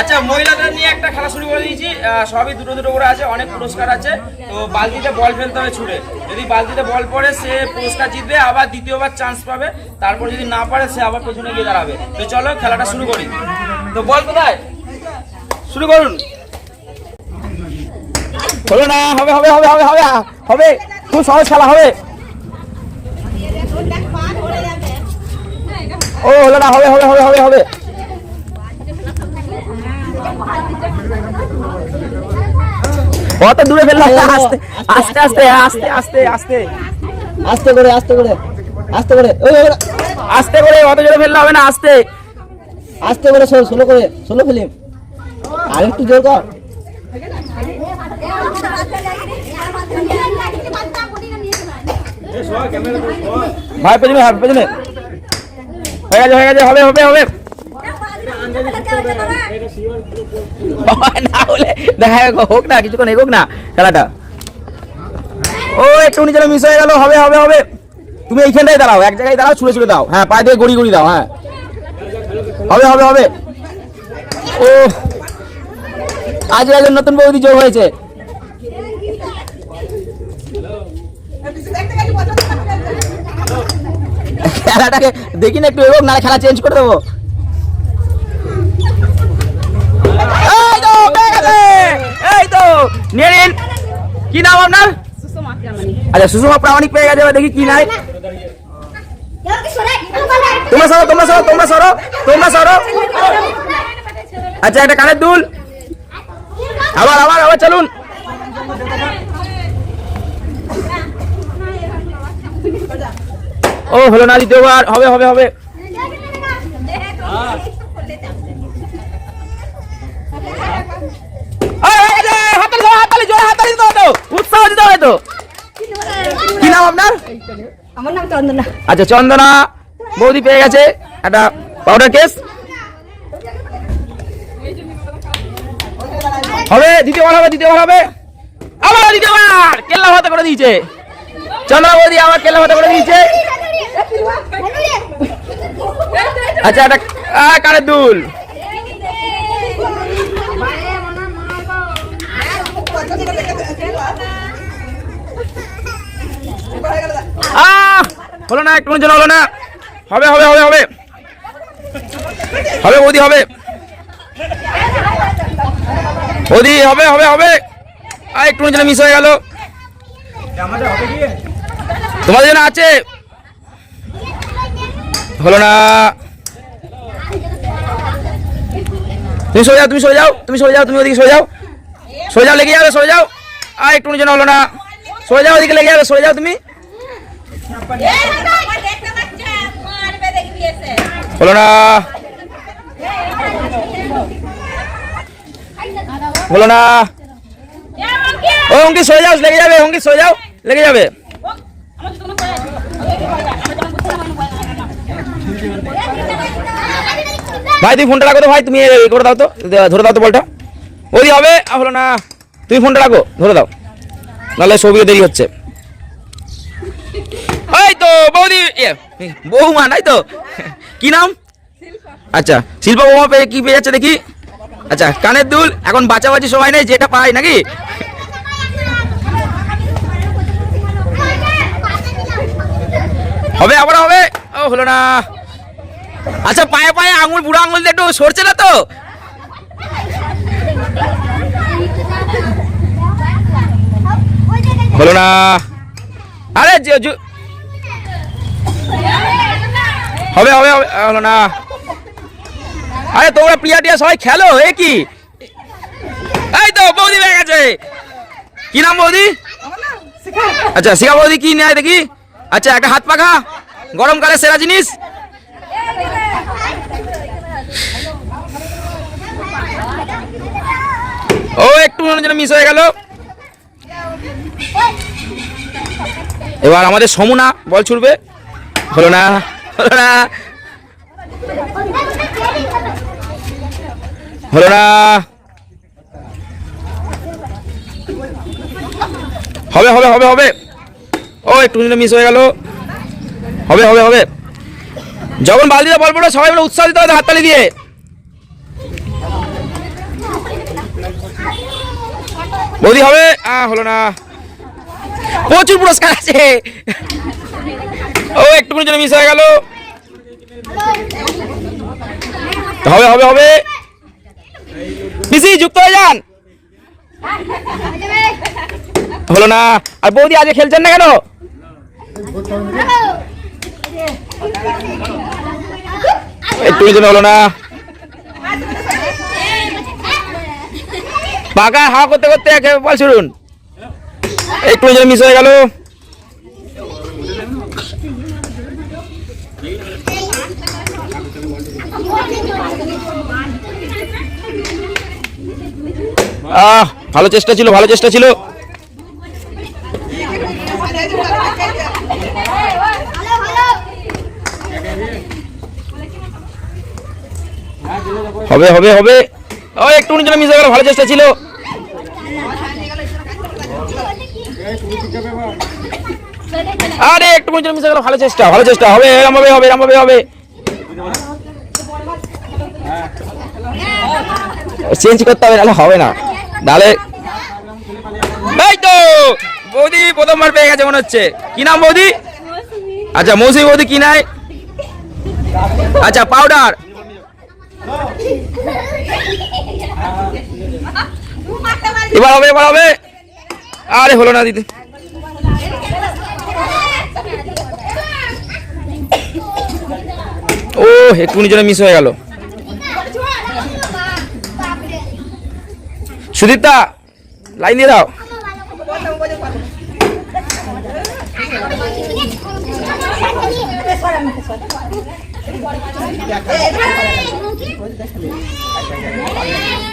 আচ্ছা মহিলাদের নিয়ে একটা খেলা শুরু করে দিয়েছি। সবই দুটো দুটো করে আছে অনেক পুরস্কার আছে। তো বালতিতে বল ফেলতে হবে ছুড়ে যদি বালতিতে বল পড়ে সে পুরস্কার জিতবে আবার দ্বিতীয়বার চান্স পাবে। তারপর যদি না পারে সে আবার পেছনে গিয়ে দাঁড়াবে। তো চলো খেলাটা শুরু করি। তো বল কোথায়? শুরু করুন। হলো না হবে হবে হবে হবে হবে হবে। খুব সহজ খেলা হবে। ও হলো না হবে হবে হবে হবে হবে। অত দূরে ফেললাম আস্তে আস্তে আস্তে আস্তে আস্তে আস্তে। আস্তে করে আস্তে করে আস্তে করে ওই আস্তে করে অত জোরে ফেললে হবে না আস্তে। আস্তে করে শোল ষোলো করে ষোলো ফিল্ম। আর একটু জোর কর। ভাই পেছনে ভাই পেছনে। হয়ে গেছে হয়ে গেছে হবে হবে হবে। না হোক না, কিছুক্ষণ না, খেলাটা। ও একটু হয়ে হবে হবে হবে। তুমি দাঁড়াও, এক জায়গায় দাঁড়াও, ছুড়ে দাও। হ্যাঁ পায়ে দিয়ে দাও হ্যাঁ। হবে হবে হবে। ও নতুন বৌদি যোগ হয়েছে। খেলাটাকে দেখি না একটু এগোক, নাহলে খেলা চেঞ্জ করে দেবো এই এই তো নিয়ে নিন কি নাম আপনার? আচ্ছা সুষমা প্রামাণিক পেয়ে গেছে দেখি কি নাই। তোমরা সরো তোমরা সরো তোমরা সরো তোমরা সরো। আচ্ছা একটা কানের দুল। আবার আবার আবার চলুন। ও, হলো না দ্বিতীয়বার, হবে হবে হবে এই, হয়ে গেছে! হাততালি, জোরে হাততালি দিতে হবে তো। উৎসাহ দিতে হবে তো। কি নাম আপনার? আমার নাম চন্দনা। আচ্ছা চন্দনা বৌদি পেয়ে গেছে একটা পাউডার কেস হবে দ্বিতীয়বার হবে দ্বিতীয়বার হবে। আবার দ্বিতীয়বার কেল্লা ভাতে করে দিয়েছে। চন্দনা বৌদি আবার কেল্লা ভাতে করে দিয়েছে। আচ্ছা একটা কানের দুল। হলো না একটু জন্য হলো না। হবে হবে হবে হবে। হবে, বৌদি হবে। বৌদি, হবে হবে হবে। আর একটু জন্য মিস হয়ে গেল। তোমাদের জন্য আছে। হলো না। তুমি সরে যাও, তুমি সরে যাও, তুমি সরে যাও, তুমি ওদিকে সরে যাও। সরে যাও, লেগে যাবে, সরে যাও। আর একটু জন্য হলো না। সরে যাও ওদিকে লেগে যাবে, সরে যাও তুমি। হলো না। বলো না। ও অঙ্কিত সরে যাও, লেগে যাবে অঙ্কিত সরে যাও, লেগে যাবে। ভাই, তুমি ফোনটা রাখো তো, ভাই, তুমি করে দাও তো, ধরে দাও তো বলটা। ওই হবে হলো না। তুমি ফোনটা রাখো, ধরে দাও। নাহলে ছবিও দেরি হচ্ছে। এই তো, বৌদি বৌমা, নাই তো? কি নাম? আচ্ছা শিল্পা বৌমা পেয়ে কি পেয়ে যাচ্ছে দেখি? আচ্ছা কানের দুল, এখন বাঁচাবাচি সময় নেই, যেটা পাই নাকি? হবে, আবার হবে? ও, হলো না। আচ্ছা পায়ে পায়ে আঙুল, বুড়ো আঙুল দিয়ে একটু সরছে না তো? হলো না। আরে হবে হবে হলো না। আরে তোমরা প্রিয়া টিয়া সবাই খেলো, এ কি? এই তো, বৌদি হয়ে গেছে। কি নাম বৌদি? আচ্ছা শিখা বৌদি কি নেয় দেখি? আচ্ছা একটা হাত পাখা গরমকালে সেরা জিনিস। ও, একটু যেন মিস হয়ে গেল। এবার আমাদের সমুনা, বল ছুটবে। হলো না হলো না। হলো না। হবে হবে হবে হবে। ও, একটু মিস হয়ে গেল। হবে হবে হবে। যখন বালতিতে বল পড়বে, সবাই মিলে উৎসাহ দিতে হবে হাততালি দিয়ে। বৌদি হবে হলো না। প্রচুর পুরস্কার আছে। ও একটুকুনি জন্য মিস হয়ে গেল। হবে হবে হবে। যুক্ত হয়ে যান। হলো না। আর বৌদি আজকে খেলছেন না কেন? একটু জন্য হলো না। পাকা হাওয়া করতে করতে বল শুনুন। একটু জন্য মিস হয়ে গেল। আহ, ভালো চেষ্টা ছিল, ভালো চেষ্টা ছিল। হবে হবে হবে। ও, একটু জন্য মিস হয়ে গেল, ভালো চেষ্টা ছিল। আরে, একটু মিস হয়ে গেল ভালো চেষ্টা ভালো চেষ্টা, হবে এরম হবে হবে এরম হবে হবে। চেঞ্জ করতে হবে, নাহলে হবে না। নাহলে এই তো, বৌদি প্রথমবার পেয়ে গেছে মনে হচ্ছে। কি নাম বৌদি? আচ্ছা মৌসুমি বৌদি কি নাই? আচ্ছা পাউডার এবার হবে এবার হবে। আরে, হলো না দিদি। ও, একটুখানি জন্য মিস হয়ে গেল। সুদীপ্তা লাইন দিয়ে দাও।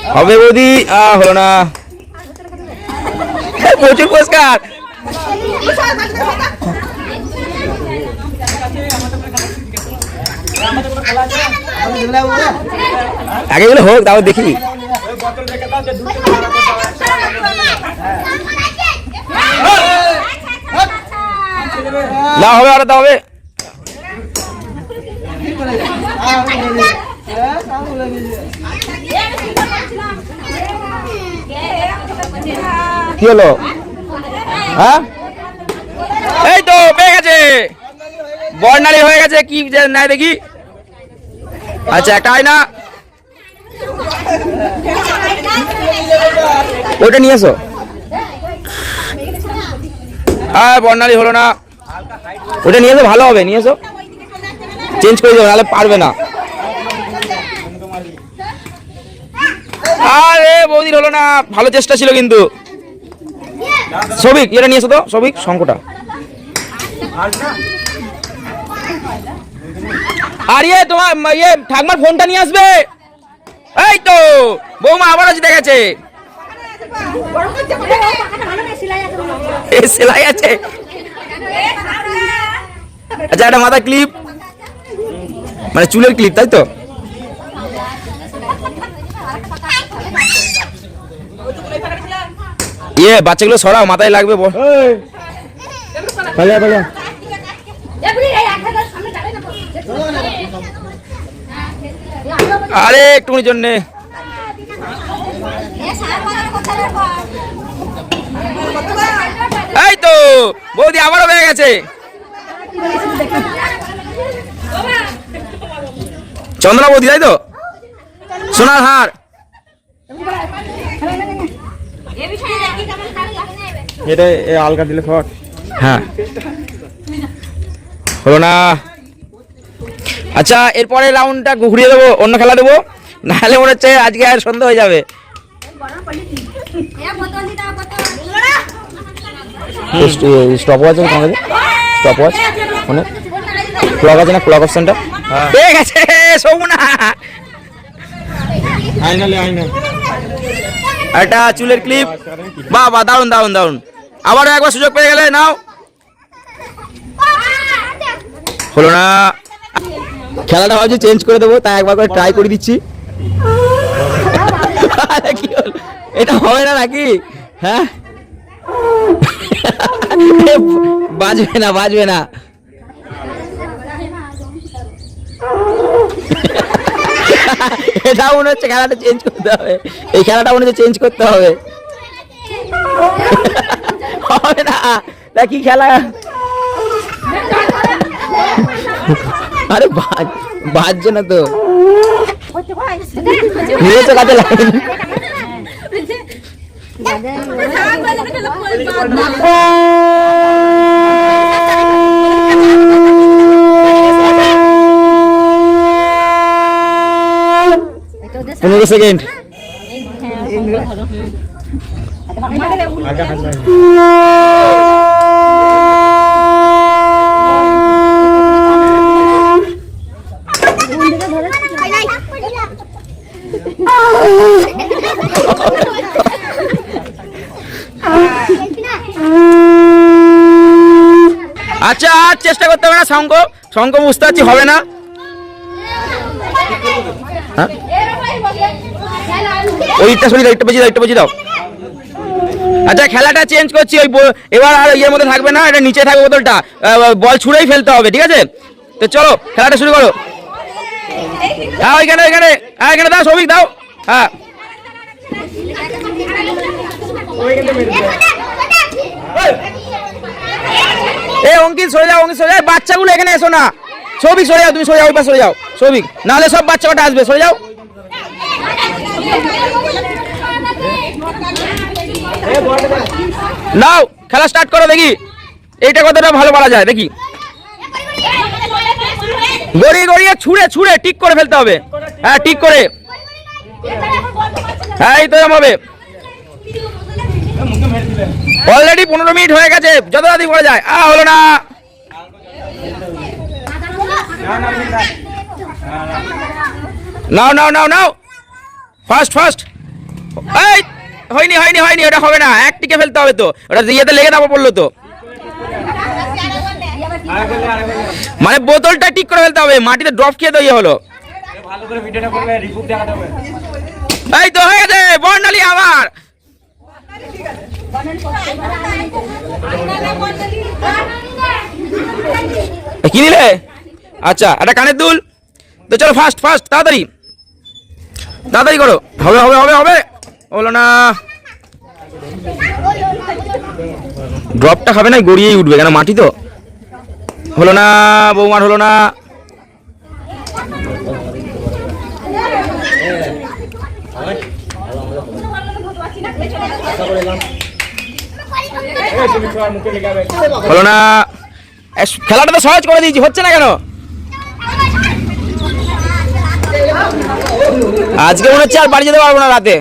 হবে বৌদি, আ, হলো না। প্রচুর পুরস্কার। আগে গুলো হোক তাও দেখি। না, হবে আর হবে। কি হলো? হ্যাঁ? এই তো, পেয়ে গেছে। বর্ণালী হয়ে গেছে, কি নাই দেখি। আচ্ছা একটা আয়না। ওটা নিয়ে এসো হ্যাঁ বর্ণালী হলো না। ওটা নিয়ে এসো ভালো হবে, নিয়ে এসো চেঞ্জ করে দেবো নাহলে পারবে না। আরে, বৌদির হলো না। ভালো চেষ্টা ছিল কিন্তু। সবিক এটা নিয়ে তো। সবিক শঙ্কটা। আর ইয়ে তোমার ইয়ে ঠাকমার ফোনটা নিয়ে আসবে। এই তো বৌমা আবার আছে দেখেছে এ সেলাই আছে। আচ্ছা একটা মাথা ক্লিপ মানে চুলের ক্লিপ তাই তো? ইয়ে বাচ্চাগুলো সরাও মাথায় লাগবে বল। আরে একটুখানি জন্যে। এই তো বৌদি আবারও হয়ে গেছে। চন্দনা বৌদি তাই তো? সোনার হার। এটা আলগা দিলে শর্ট হ্যাঁ। হলো না। আচ্ছা এরপরে রাউন্ডটা ঘুরিয়ে দেবো অন্য খেলা দেবো। নাহলে মনে হচ্ছে আজকে আর সন্ধ্যা হয়ে যাবে। স্টপ ওয়াচ আছে তোমাদের স্টপ ওয়াচ ফোনে। ক্লক আছে না? ক্লক অপশনটা আইনা একটা চুলের ক্লিপ বাহ বাহ দারুণ দারুণ দারুণ আবারও একবার সুযোগ পেয়ে গেলে নাও। হলো না। খেলাটা ভাবছি চেঞ্জ করে দেবো, তাই একবার করে ট্রাই করে দিচ্ছি? এটা হবে না নাকি? হ্যাঁ? বাজবে না বাজবে না। এটা মনে হচ্ছে খেলাটা চেঞ্জ করতে হবে। এই খেলাটা মনে হচ্ছে চেঞ্জ করতে হবে। হবে না। কি খেলা? আরে বাজ- বাজছে না তো। নিয়েছে পনেরো সেকেন্ড। আচ্ছা আর চেষ্টা করতে হবে না, শঙ্খ। শঙ্খ বুঝতে পারছি হবে না। হ্যাঁ? ওইটা সরিয়ে দাও বেশি দাও একটু দাও। আচ্ছা খেলাটা চেঞ্জ করছি, ওই এবার আর ইয়ের মধ্যে থাকবে না, এটা নিচে থাকবে বোতলটা। বল ছুঁড়েই ফেলতে হবে, ঠিক আছে? তো চলো, খেলাটা শুরু করো। হ্যাঁ ওইখানে হ্যাঁ এখানে দাও, সৌভিক, দাও। হ্যাঁ। এ অঙ্কিত সরে যাও, অঙ্কিত সরে যাও। বাচ্চাগুলো এখানে এসো না। সৌভিক, সরে যাও, তুমি সরে যাও, ওই সরে যাও। সৌভিক, নাহলে সব বাচ্চা কটা আসবে? সরে যাও। নাও, খেলা স্টার্ট করো দেখি। এইটা কতটা ভালো বলা যায়, দেখি। গড়িয়ে গড়িয়ে, ছুঁড়ে ছুঁড়ে টিক করে ফেলতে হবে। হ্যাঁ টিক করে। এই তো হবে অলরেডি পনেরো মিনিট হয়ে গেছে যত তাড়াতাড়ি করা যায়। আ হলো না। নাও নাও নাও নাও। ফার্স্ট ফার্স্ট এই, হয়নি হয়নি হয়নি, ওটা হবে না। এক টিকে ফেলতে হবে তো। ওটা ইয়েতে লেগে তারপর পড়ল তো। মানে বোতলটা ঠিক করে ফেলতে হবে, মাটিতে ড্রপ খেয়ে তো ইয়ে হলো। ভালো করে ভিডিওটা করবে রিপোর্ট দেখাতে হবে। এই তো হয়ে গেছে, বর্ণালী আবার। কি নিলে? আচ্ছা একটা কানের দুল। তো চলো ফার্স্ট ফার্স্ট তাড়াতাড়ি। তাড়াতাড়ি করো। হবে হবে হবে হবে। হলো না। ড্রপটা খাবে না, গড়িয়েই উঠবে, কেন মাটি তো? হলো না, বৌমার হলো না। হলো না। খেলাটা তো সহজ করে দিয়েছি হচ্ছে না কেন? আজকে মনে হচ্ছে আর বাড়ি যেতে পারব না রাতে।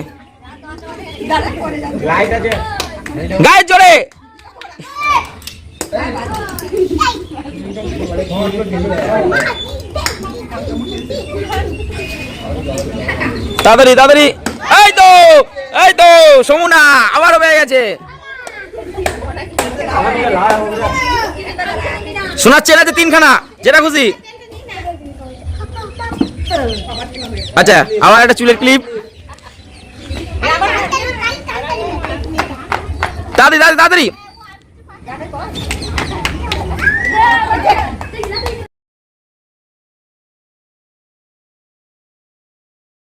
গায়ে আছে। জোরে। তাড়াতাড়ি তাড়াতাড়ি। এই তো এই তো, সমুনা, আবার হয়ে গেছে। শোনাচ্ছে না যে তিনখানা, যেটা খুশি। আচ্ছা আবার একটা চুলের ক্লিপ তাড়াতাড়ি তাড়াতাড়ি।